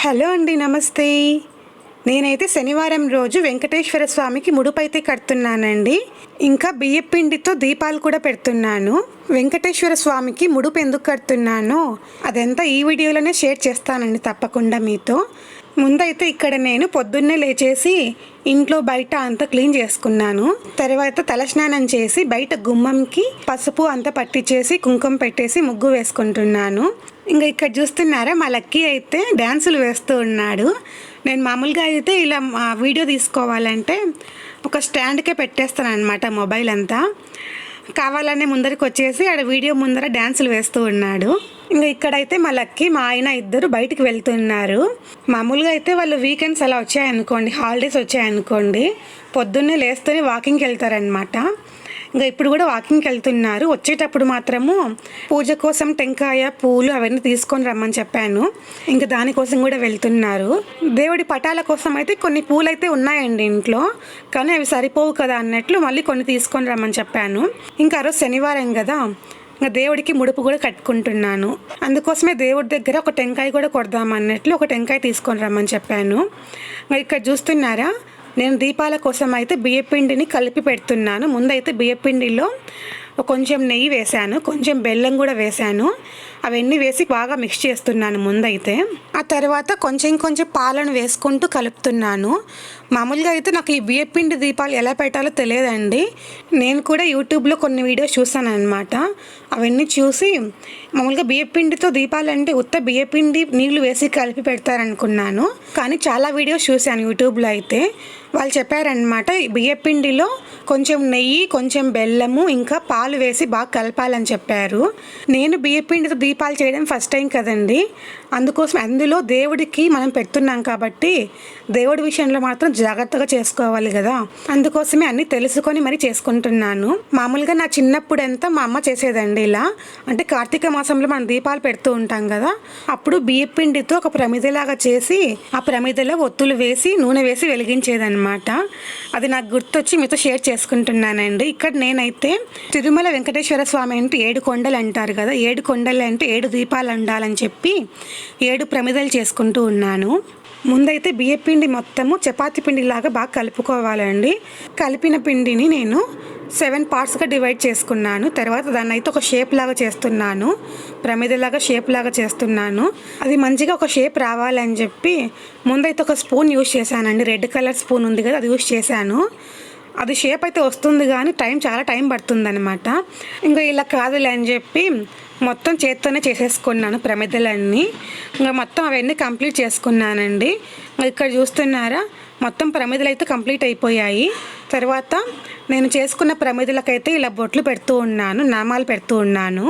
Hello అండి నమస్తే. నేనైతే శనివారం రోజు వెంకటేశ్వర స్వామికి ముడుపైతే కడుతున్నానండి. ఇంకా బియ్యపిండితో దీపాలు కూడా పెడుతున్నాను. వెంకటేశ్వర స్వామికి ముడుపు ఎందుకు కడుతున్నానో అదంతా ఈ వీడియోలోనే షేర్ చేస్తానండి తప్పకుండా మీతో. ముందైతే ఇక్కడ నేను పొద్దున్నే లేచేసి ఇంట్లో బయట అంతా క్లీన్ చేసుకున్నాను. తర్వాత తలస్నానం చేసి బయట గుమ్మంకి పసుపు అంతా పట్టించేసి కుంకుమ పెట్టేసి ముగ్గు వేసుకుంటున్నాను. ఇంకా ఇక్కడ చూస్తున్నారా మా లక్కీ అయితే డ్యాన్సులు వేస్తూ ఉన్నాడు. నేను మామూలుగా అయితే ఇలా మా వీడియో తీసుకోవాలంటే ఒక స్టాండ్కే పెట్టేస్తాను అనమాట మొబైల్ అంతా. కావాలనే ముందరికి వచ్చేసి ఆడ వీడియో ముందర డ్యాన్సులు వేస్తూ ఉన్నాడు. ఇంకా ఇక్కడైతే మా లక్కీ మా ఆయన ఇద్దరు బయటికి వెళ్తున్నారు. మామూలుగా అయితే వాళ్ళు వీకెండ్స్ అలా వచ్చాయనుకోండి హాలిడేస్ వచ్చాయనుకోండి పొద్దున్నే లేస్తూనే వాకింగ్కి వెళ్తారనమాట ఇంకా ఇప్పుడు కూడా వాకింగ్కి వెళ్తున్నారు. వచ్చేటప్పుడు మాత్రము పూజ కోసం టెంకాయ పూలు అవన్నీ తీసుకొని రమ్మని చెప్పాను. ఇంకా దానికోసం కూడా వెళ్తున్నారు. దేవుడి పటాల కోసం అయితే కొన్ని పూలు అయితే ఉన్నాయండి ఇంట్లో. కానీ అవి సరిపోవు కదా అన్నట్లు మళ్ళీ కొన్ని తీసుకొని రమ్మని చెప్పాను. ఇంకా రోజు శనివారం కదా. ఇంకా దేవుడికి ముడుపు కూడా కట్టుకుంటున్నాను. అందుకోసమే దేవుడి దగ్గర ఒక టెంకాయ కూడా కొడదాం అన్నట్లు ఒక టెంకాయ తీసుకొని రమ్మని చెప్పాను. ఇంకా ఇక్కడ చూస్తున్నారా? నేను దీపాల కోసం అయితే బియ్యపిండిని కలిపి పెడుతున్నాను. ముందైతే బియ్యపిండిలో కొంచెం నెయ్యి వేశాను. కొంచెం బెల్లం కూడా వేశాను. అవన్నీ వేసి బాగా మిక్స్ చేస్తున్నాను ముందైతే. ఆ తర్వాత కొంచెం కొంచెం పాలను వేసుకుంటూ కలుపుతున్నాను. మామూలుగా అయితే నాకు ఈ బియ్యపిండి దీపాలు ఎలా పెట్టాలో తెలియదండి. నేను కూడా యూట్యూబ్లో కొన్ని వీడియోస్ చూసాను అనమాట అవన్నీ చూసి మామూలుగా బియ్యపిండితో దీపాలు అంటే ఉత్త బియ్యపిండి నీళ్ళు వేసి కలిపి పెడతారనుకున్నాను. కానీ చాలా వీడియోస్ చూశాను యూట్యూబ్లో అయితే. వాళ్ళు చెప్పారనమాట బియ్యపిండిలో కొంచెం నెయ్యి కొంచెం బెల్లము ఇంకా పాలు వేసి బాగా కలపాలని చెప్పారు. నేను బియ్యపిండితో దీపాలు చేయడం ఫస్ట్ టైం కదండి. అందుకోసం అందులో దేవుడికి మనం పెడుతున్నాం కాబట్టి దేవుడి విషయంలో మాత్రం జాగ్రత్తగా చేసుకోవాలి కదా. అందుకోసమే అన్ని తెలుసుకొని మరి చేసుకుంటున్నాను. మామూలుగా నా చిన్నప్పుడు అంతా మా అమ్మ చేసేదండి ఇలా. అంటే కార్తీక మాసంలో మనం దీపాలు పెడుతూ ఉంటాం కదా. అప్పుడు బియ్య పిండితో ఒక ప్రమిదలాగా చేసి ఆ ప్రమిదలో ఒత్తులు వేసి నూనె వేసి వెలిగించేదన్నమాట. అది నాకు గుర్తొచ్చి మీతో షేర్ చేసుకుంటున్నానండి. ఇక్కడ నేనైతే తిరుమల వెంకటేశ్వర స్వామి అంటే ఏడు కొండలు అంటారు కదా. ఏడు కొండలు అంటే ఏడు దీపాలు ఉండాలని చెప్పి ఏడు ప్రమిదలు చేసుకుంటూ ఉన్నాను. ముందైతే బియ్య పిండి మొత్తము చపాతీ పిండిలాగా బాగా కలుపుకోవాలండి. కలిపిన పిండిని నేను సెవెన్ పార్ట్స్గా డివైడ్ చేసుకున్నాను. తర్వాత దాన్ని అయితే ఒక షేప్ లాగా చేస్తున్నాను. ప్రమిదలాగా షేప్ లాగా చేస్తున్నాను. అది మంచిగా ఒక షేప్ రావాలని చెప్పి ముందైతే ఒక స్పూన్ యూజ్ చేశానండి. రెడ్ కలర్ స్పూన్ ఉంది కదా అది యూజ్ చేశాను. అది షేప్ అయితే వస్తుంది కానీ టైం చాలా టైం పడుతుంది అనమాట ఇంకా ఇలా కాదులే అని చెప్పి మొత్తం చేత్తోనే చేసేసుకున్నాను ప్రమిదలన్నీ. ఇంకా మొత్తం అవన్నీ కంప్లీట్ చేసుకున్నానండి. ఇక్కడ చూస్తున్నారా? మొత్తం ప్రమిదలు అయితే కంప్లీట్ అయిపోయాయి. తర్వాత నేను చేసుకున్న ప్రమిదలకైతే ఇలా బొట్లు పెడుతూ ఉన్నాను నామాలు పెడుతూ ఉన్నాను.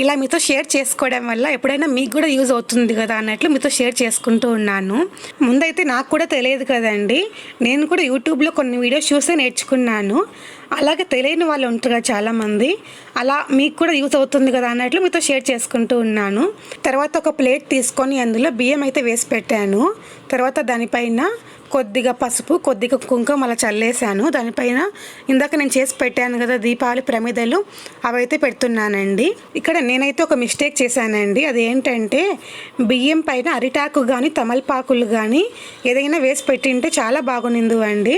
ఇలా మీతో షేర్ చేసుకోవడం వల్ల ఎప్పుడైనా మీకు కూడా యూజ్ అవుతుంది కదా అన్నట్లు మీతో షేర్ చేసుకుంటూ ఉన్నాను. ముందైతే నాకు కూడా తెలియదు కదండి. నేను కూడా యూట్యూబ్లో కొన్ని వీడియోస్ చూసే నేర్చుకున్నాను. అలాగే తెలియని వాళ్ళు ఉంటారు కదా చాలామంది. అలా మీకు కూడా యూజ్ అవుతుంది కదా అన్నట్లు మీతో షేర్ చేసుకుంటూ ఉన్నాను. తర్వాత ఒక ప్లేట్ తీసుకొని అందులో బియ్యం అయితే వేసి పెట్టాను. తర్వాత దానిపైన కొద్దిగా పసుపు కొద్దిగా కుంకుమ అలా చల్లేసాను దానిపైన ఇందాక నేను చేసి పెట్టాను కదా దీపావళి ప్రమిదలు అవైతే పెడుతున్నానండి. ఇక్కడ నేనైతే ఒక మిస్టేక్ చేశానండి. అది ఏంటంటే బియ్యం పైన అరిటాకు కానీ తమలపాకులు కానీ ఏదైనా వేసి పెట్టింటే చాలా బాగునిందు అండి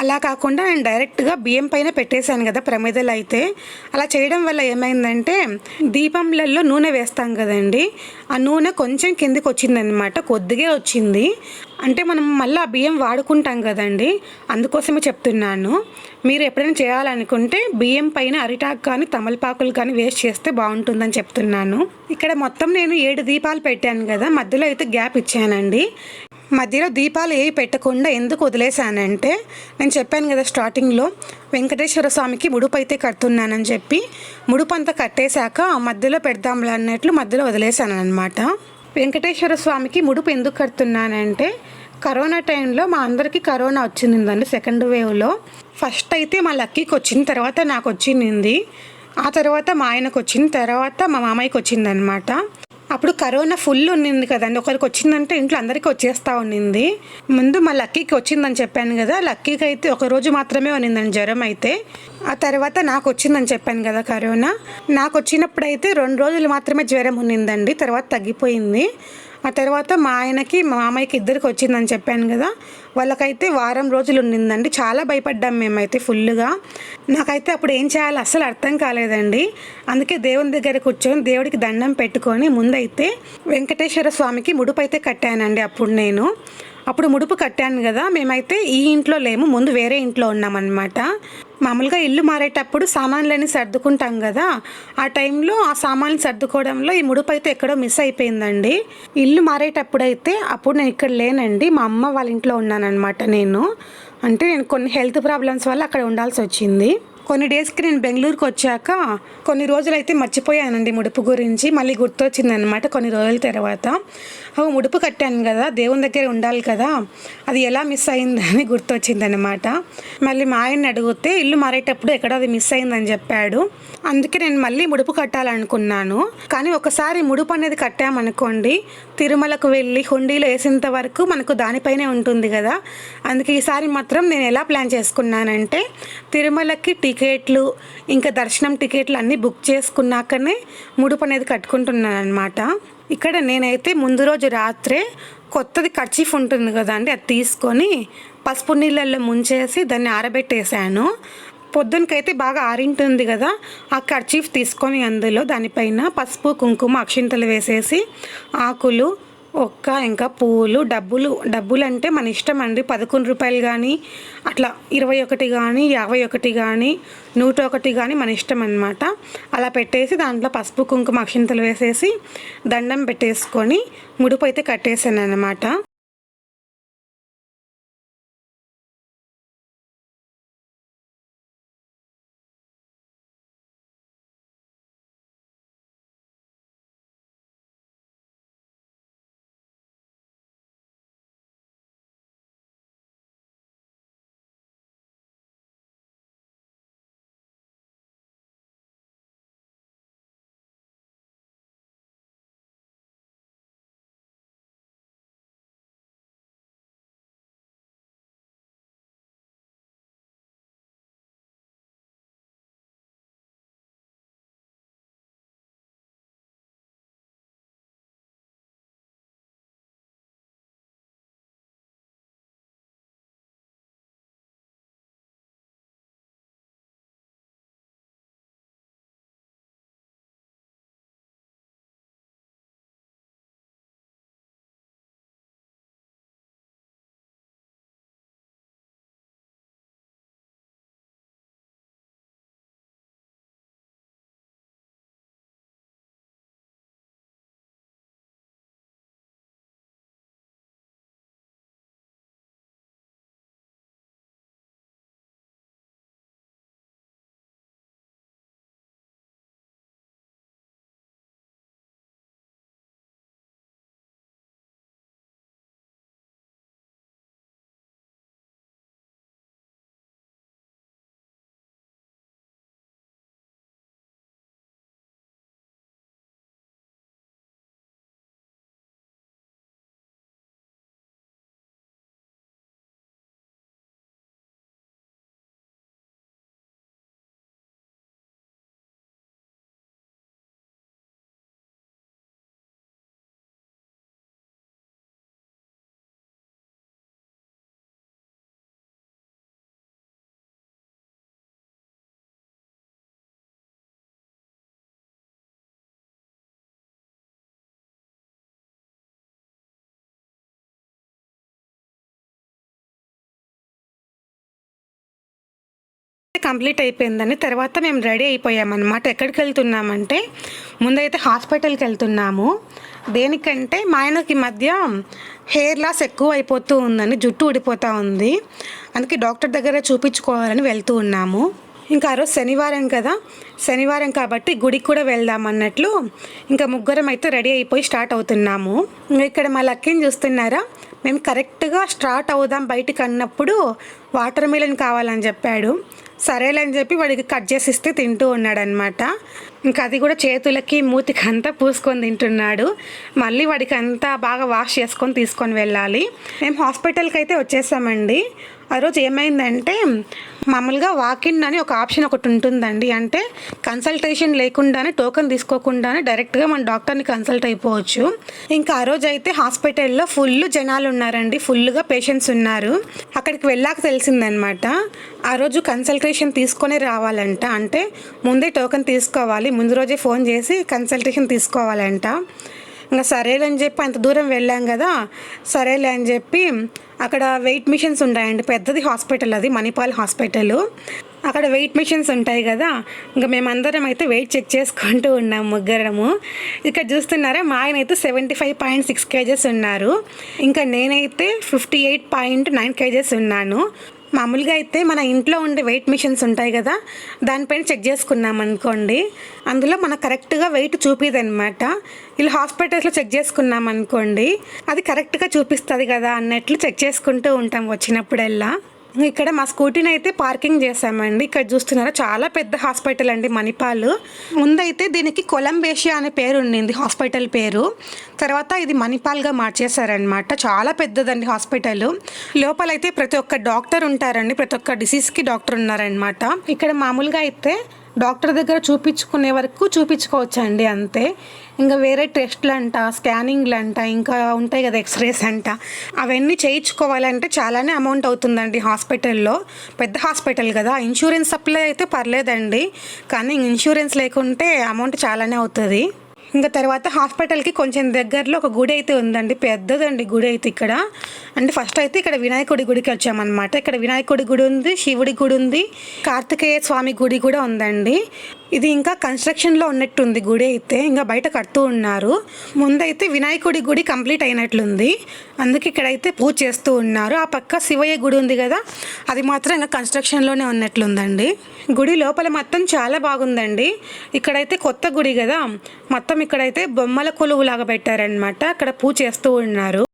అలా కాకుండా నేను డైరెక్ట్గా బియ్యం పైన పెట్టేశాను కదా ప్రమిదలు అయితే. అలా చేయడం వల్ల ఏమైందంటే దీపంలలో నూనె వేస్తాం కదండి. ఆ నూనె కొంచెం కిందికి వచ్చిందనమాట కొద్దిగా వచ్చింది. అంటే మనం మళ్ళీ ఆ బియ్యం వాడుకుంటాం కదండి. అందుకోసమే చెప్తున్నాను. మీరు ఎప్పుడైనా చేయాలనుకుంటే బియ్యం పైన అరిటాకు కానీ తమలపాకులు కానీ వేస్ట్ చేస్తే బాగుంటుందని చెప్తున్నాను. ఇక్కడ మొత్తం నేను ఏడు దీపాలు పెట్టాను కదా మధ్యలో అయితే గ్యాప్ ఇచ్చానండి. మధ్యలో దీపాలు ఏవి పెట్టకుండా ఎందుకు వదిలేశానంటే నేను చెప్పాను కదా స్టార్టింగ్లో వెంకటేశ్వర స్వామికి ముడుపు అయితే కడుతున్నానని చెప్పి ముడుపు అంతా కట్టేశాక మధ్యలో పెడదాంలే అన్నట్లు మధ్యలో వదిలేశాను అనమాట వెంకటేశ్వర స్వామికి ముడుపు ఎందుకు కడుతున్నానంటే కరోనా టైంలో మా అందరికీ కరోనా వచ్చిందండి సెకండ్ వేవ్లో. ఫస్ట్ అయితే మా లక్కీకి వచ్చింది తర్వాత నాకు వచ్చింది. ఆ తర్వాత మా ఆయనకు వచ్చిన తర్వాత మా మామయ్యకి వచ్చిందనమాట అప్పుడు కరోనా ఫుల్ ఉన్నింది కదండి. ఒకరికి వచ్చిందంటే ఇంట్లో అందరికీ వచ్చేస్తా ఉన్నింది. ముందు మా లక్కీకి వచ్చిందని చెప్పాను కదా. లక్కీకి అయితే ఒక రోజు మాత్రమే ఉన్నిందండి జ్వరం అయితే. ఆ తర్వాత నాకు వచ్చిందని చెప్పాను కదా కరోనా. నాకు వచ్చినప్పుడు అయితే రెండు రోజులు మాత్రమే జ్వరం ఉన్నిందండి. తర్వాత తగ్గిపోయింది. ఆ తర్వాత మా ఆయనకి మా మామయ్యకి ఇద్దరికి వచ్చిందని చెప్పాను కదా. వాళ్ళకైతే వారం రోజులు ఉండిందండి. చాలా భయపడ్డాం మేమైతే ఫుల్గా నాకైతే అప్పుడు ఏం చేయాలో అస్సలు అర్థం కాలేదండి. అందుకే దేవుని దగ్గర కూర్చొని దేవుడికి దండం పెట్టుకొని ముందైతే వెంకటేశ్వర స్వామికి ముడుపు అయితే కట్టానండి అప్పుడు నేను. అప్పుడు ముడుపు కట్టాను కదా మేమైతే ఈ ఇంట్లో లేము ముందు వేరే ఇంట్లో ఉన్నామన్నమాట. మామూలుగా ఇల్లు మారేటప్పుడు సామాన్లన్నీ సర్దుకుంటాం కదా ఆ టైంలో ఆ సామాన్లు సర్దుకోవడంలో ఈ ముడుపు అయితే ఎక్కడో మిస్ అయిపోయిందండి. ఇల్లు మారేటప్పుడు అయితే అప్పుడు నేను ఇక్కడ లేనండి మా అమ్మ వాళ్ళ ఇంట్లో ఉన్నానన్నమాట నేను. అంటే నేను కొన్ని హెల్త్ ప్రాబ్లమ్స్ వల్ల అక్కడ ఉండాల్సి వచ్చింది. కొన్ని డేస్కి నేను బెంగళూరుకి వచ్చాక కొన్ని రోజులైతే మర్చిపోయానండి ముడుపు గురించి మళ్ళీ గుర్తొచ్చింది అనమాట కొన్ని రోజుల తర్వాత. ఓ ముడుపు కట్టాను కదా దేవుని దగ్గర ఉండాలి కదా అది ఎలా మిస్ అయిందని గుర్తొచ్చిందనమాట మళ్ళీ మా ఆయన్ని అడిగితే ఇల్లు మారేటప్పుడు ఎక్కడో అది మిస్ అయిందని చెప్పాడు. అందుకే నేను మళ్ళీ ముడుపు కట్టాలనుకున్నాను. కానీ ఒకసారి ముడుపు అనేది కట్టామనుకోండి తిరుమలకు వెళ్ళి హుండీలో వేసేంత వరకు మనకు దానిపైనే ఉంటుంది కదా. అందుకే ఈసారి మాత్రం నేను ఎలా ప్లాన్ చేసుకున్నానంటే తిరుమలకి టికెట్లు ఇంకా దర్శనం టికెట్లు అన్నీ బుక్ చేసుకున్నాకనే ముడుపు అనేది కట్టుకుంటున్నాను అనమాట ఇక్కడ నేనైతే ముందు రోజు రాత్రే కొత్తది కర్చీఫ్ ఉంటుంది కదండి అది తీసుకొని పసుపు నీళ్ళల్లో ముంచేసి దాన్ని ఆరబెట్టేశాను. పొద్దునకైతే బాగా ఆరింటుంది కదా ఆ కర్చీఫ్ తీసుకొని అందులో దానిపైన పసుపు కుంకుమ అక్షింతలు వేసేసి ఆకులు ఒక్క ఇంకా పూలు డబ్బులు డబ్బులు అంటే మన ఇష్టం అండి. పదకొండు రూపాయలు కానీ అట్లా ఇరవై ఒకటి కానీ యాభై ఒకటి కానీ నూట ఒకటి కానీ మన ఇష్టం అనమాట అలా పెట్టేసి దాంట్లో పసుపు కుంకుమ అక్షింతలు వేసేసి దండం పెట్టేసుకొని ముడుపు అయితే కట్టేసాను అనమాట కంప్లీట్ అయిపోయిందని తర్వాత మేము రెడీ అయిపోయామన్నమాట. ఎక్కడికి వెళ్తున్నామంటే ముందైతే హాస్పిటల్కి వెళ్తున్నాము. దేనికంటే మా ఆయనకి మధ్య హెయిర్ లాస్ ఎక్కువ అయిపోతూ ఉందని జుట్టు ఊడిపోతూ ఉంది. అందుకే డాక్టర్ దగ్గర చూపించుకోవాలని వెళ్తూ ఉన్నాము. ఇంకా ఆ రోజు శనివారం కదా. శనివారం కాబట్టి గుడికి కూడా వెళ్దాం అన్నట్లు ఇంకా ముగ్గురం అయితే రెడీ అయిపోయి స్టార్ట్ అవుతున్నాము. ఇక్కడ మా లక్కీని చూస్తున్నారా? మేము కరెక్ట్గా స్టార్ట్ అవుదాం బయటికి అన్నప్పుడు వాటర్ మిలన్ కావాలని చెప్పాడు. సరేలే అని చెప్పి వాడికి కట్ చేసి ఇస్తే తింటూ ఉన్నాడనమాట ఇంకా అది కూడా చేతులకి మూతికి అంతా పూసుకొని తింటున్నాడు. మళ్ళీ వాడికి అంతా బాగా వాష్ చేసుకొని తీసుకొని వెళ్ళాలి. మేము హాస్పిటల్కి అయితే వచ్చేసామండి. ఆ రోజు ఏమైందంటే మామూలుగా వాకిన్ అని ఒక ఆప్షన్ ఒకటి ఉంటుందండి. అంటే కన్సల్టేషన్ లేకుండానే టోకెన్ తీసుకోకుండానే డైరెక్ట్గా మన డాక్టర్ని కన్సల్ట్ అయిపోవచ్చు. ఇంకా ఆ రోజు అయితే హాస్పిటల్లో ఫుల్ జనాలు ఉన్నారండి. ఫుల్గా పేషెంట్స్ ఉన్నారు. అక్కడికి వెళ్ళాక తెలిసిందనమాట. ఆ రోజు కన్సల్టేషన్ తీసుకొని రావాలంట. అంటే ముందే టోకెన్ తీసుకోవాలి ముందు రోజే ఫోన్ చేసి కన్సల్టేషన్ తీసుకోవాలంట. ఇంకా సరేలే అని చెప్పి అంత దూరం వెళ్ళాం కదా. సరేలే అని చెప్పి అక్కడ వెయిట్ మిషన్స్ ఉంటాయండి పెద్దది హాస్పిటల్ అది మణిపాల్ హాస్పిటల్. అక్కడ వెయిట్ మిషన్స్ ఉంటాయి కదా. ఇంకా మేమందరం అయితే వెయిట్ చెక్ చేసుకుంటూ ఉన్నాం ముగ్గురము. ఇక్కడ చూస్తున్నారా మా ఆయన అయితే seventy five point six kgs ఉన్నారు. ఇంకా నేనైతే fifty eight point nine kgs ఉన్నాను. మామూలుగా అయితే మన ఇంట్లో ఉండే వెయిట్ మిషన్స్ ఉంటాయి కదా దానిపైన చెక్ చేసుకున్నాం అనుకోండి. అందులో మన కరెక్ట్గా వెయిట్ చూపిది అనమాట ఇలా హాస్పిటల్స్లో చెక్ చేసుకున్నాం అనుకోండి అది కరెక్ట్గా చూపిస్తుంది కదా అన్నట్లు చెక్ చేసుకుంటూ ఉంటాం వచ్చినప్పుడల్లా. ఇక్కడ మా స్కూటీని అయితే పార్కింగ్ చేసామండి ఇక్కడ చూస్తున్నారా చాలా పెద్ద హాస్పిటల్ అండి మణిపాల్. ముందైతే దీనికి కొలంబేషియా అనే పేరు ఉండింది హాస్పిటల్ పేరు. తర్వాత ఇది మణిపాల్గా మార్చేశారనమాట చాలా పెద్దదండి హాస్పిటల్. లోపలైతే ప్రతి ఒక్క డాక్టర్ ఉంటారండి ప్రతి ఒక్క డిసీజ్కి డాక్టర్ ఉన్నారనమాట ఇక్కడ మామూలుగా అయితే డాక్టర్ దగ్గర చూపించుకునే వరకు చూపించుకోవచ్చు అండి అంతే. ఇంకా వేరే టెస్ట్లు అంట స్కానింగ్లు అంట ఇంకా ఉంటాయి కదా ఎక్స్రేస్ అంట. అవన్నీ చేయించుకోవాలంటే చాలానే అమౌంట్ అవుతుందండి హాస్పిటల్లో. పెద్ద హాస్పిటల్ కదా ఇన్సూరెన్స్ అప్లై అయితే పర్లేదండి. కానీ ఇన్సూరెన్స్ లేకుంటే అమౌంట్ చాలానే అవుతుంది. ఇంకా తర్వాత హాస్పిటల్కి కొంచెం దగ్గరలో ఒక గుడి అయితే ఉందండి పెద్దదండి గుడి అయితే ఇక్కడ. అంటే ఫస్ట్ అయితే ఇక్కడ వినాయకుడి గుడికి వచ్చామన్నమాట. ఇక్కడ వినాయకుడి గుడి ఉంది శివుడి గుడి ఉంది కార్తికేయ స్వామి గుడి కూడా ఉందండి. ఇది ఇంకా కన్స్ట్రక్షన్లో ఉన్నట్టుంది గుడి అయితే ఇంకా బయట కడుతూ ఉన్నారు. ముందైతే వినాయకుడి గుడి కంప్లీట్ అయినట్లుంది. అందుకే ఇక్కడైతే పూజ చేస్తూ ఉన్నారు. ఆ పక్క శివయ్య గుడి ఉంది కదా అది మాత్రం ఇంకా కన్స్ట్రక్షన్లోనే ఉన్నట్లుందండి. గుడి లోపల మొత్తం చాలా బాగుందండి. ఇక్కడైతే కొత్త గుడి కదా మొత్తం ఇక్కడైతే బొమ్మల కొలువు లాగా పెట్టారనమాట అక్కడ పూజ చేస్తూ ఉన్నారు.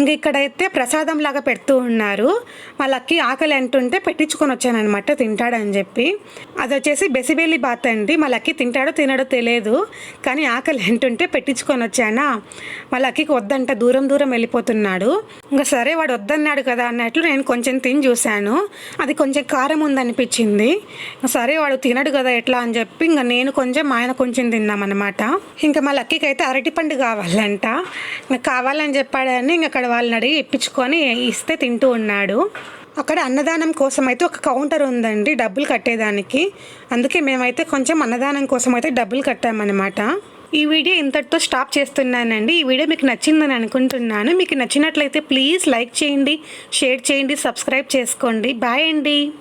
ఇంక ఇక్కడైతే ప్రసాదం లాగా పెడుతూ ఉన్నారు. వాళ్ళకి ఆకలి అంటుంటే పెట్టించుకొని వచ్చానమాట తింటాడని చెప్పి. అది వచ్చేసి బెసిబేలి బాత్ అండి. వాళ్ళకి తింటాడో తినడో తెలియదు కానీ ఆకలి అంటుంటే పెట్టించుకొని వచ్చానా? వాళ్ళకి వద్దంట దూరం దూరం వెళ్ళిపోతున్నాడు. ఇంకా సరే వాడు వద్దన్నాడు కదా అన్నట్లు నేను కొంచెం తిని చూశాను. అది కొంచెం కారం ఉందనిపించింది. సరే వాడు తినడు కదా ఎట్లా అని చెప్పి ఇంకా నేను కొంచెం మా ఆయన కొంచెం తిన్నామన్నమాట. ఇంకా మా లక్కీకి అయితే అరటిపండు కావాలంట. ఇంకా కావాలని చెప్పాడని ఇంకా అక్కడ వాళ్ళని అడిగి ఇప్పించుకొని ఇస్తే తింటూ ఉన్నాడు. అక్కడ అన్నదానం కోసం అయితే ఒక కౌంటర్ ఉందండి డబ్బులు కట్టేదానికి. అందుకే మేమైతే కొంచెం అన్నదానం కోసం అయితే డబ్బులు కట్టామన్నమాట. ఈ వీడియో ఇంతటితో స్టాప్ చేస్తున్నానండి. ఈ వీడియో మీకు నచ్చిందని అనుకుంటున్నాను. మీకు నచ్చినట్లయితే ప్లీజ్ లైక్ చేయండి షేర్ చేయండి సబ్స్క్రైబ్ చేసుకోండి. బాయ్ అండి.